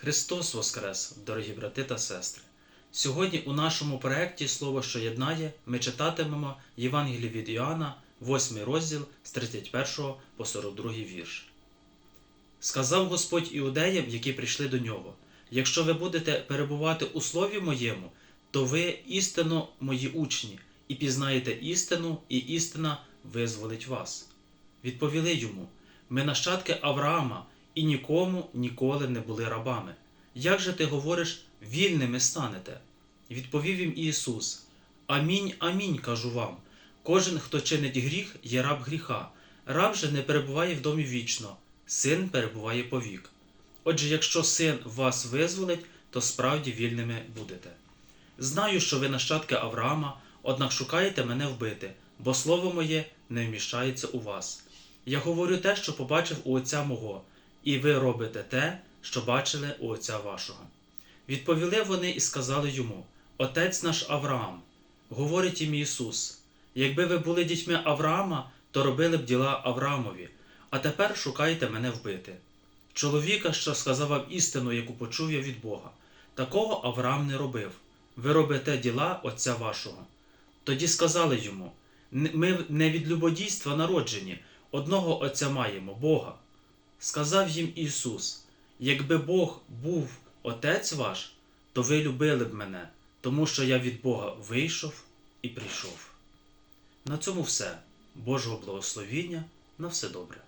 Христос Воскрес, дорогі брати та сестри! Сьогодні у нашому проєкті Слово, що єднає, ми читатимемо Євангеліє від Іоанна, 8 розділ з 31 по 42 вірш. Сказав Господь іудеям, які прийшли до нього: Якщо ви будете перебувати у слові моєму, то ви істинно мої учні, і пізнаєте істину, і істина визволить вас. Відповіли йому: Ми нащадки Авраама і нікому ніколи не були рабами. Як же ти говориш, вільними станете? Відповів їм Ісус: Амінь, амінь кажу вам. Кожен, хто чинить гріх, є раб гріха. Раб же не перебуває в домі вічно, син перебуває повік. Отже, якщо син вас визволить, то справді вільними будете. Знаю, що ви нащадки Авраама, однак шукаєте мене вбити, бо слово моє не вміщається у вас. Я говорю те, що побачив у Отця мого, і ви робите те, що бачили у Отця вашого. Відповіли вони і сказали йому: Отець наш Авраам, говорить їм Ісус, якби ви були дітьми Авраама, то робили б діла Авраамові, а тепер шукаєте мене вбити. Чоловіка, що сказав вам істину, яку почув я від Бога, такого Авраам не робив. Ви робите діла Отця вашого. Тоді сказали йому: Ми не від любодійства народжені, одного Отця маємо, Бога. Сказав їм Ісус: Якби Бог був Отець ваш, то ви любили б мене, тому що я від Бога вийшов і прийшов. На цьому все. Божого благословіння, на все добре.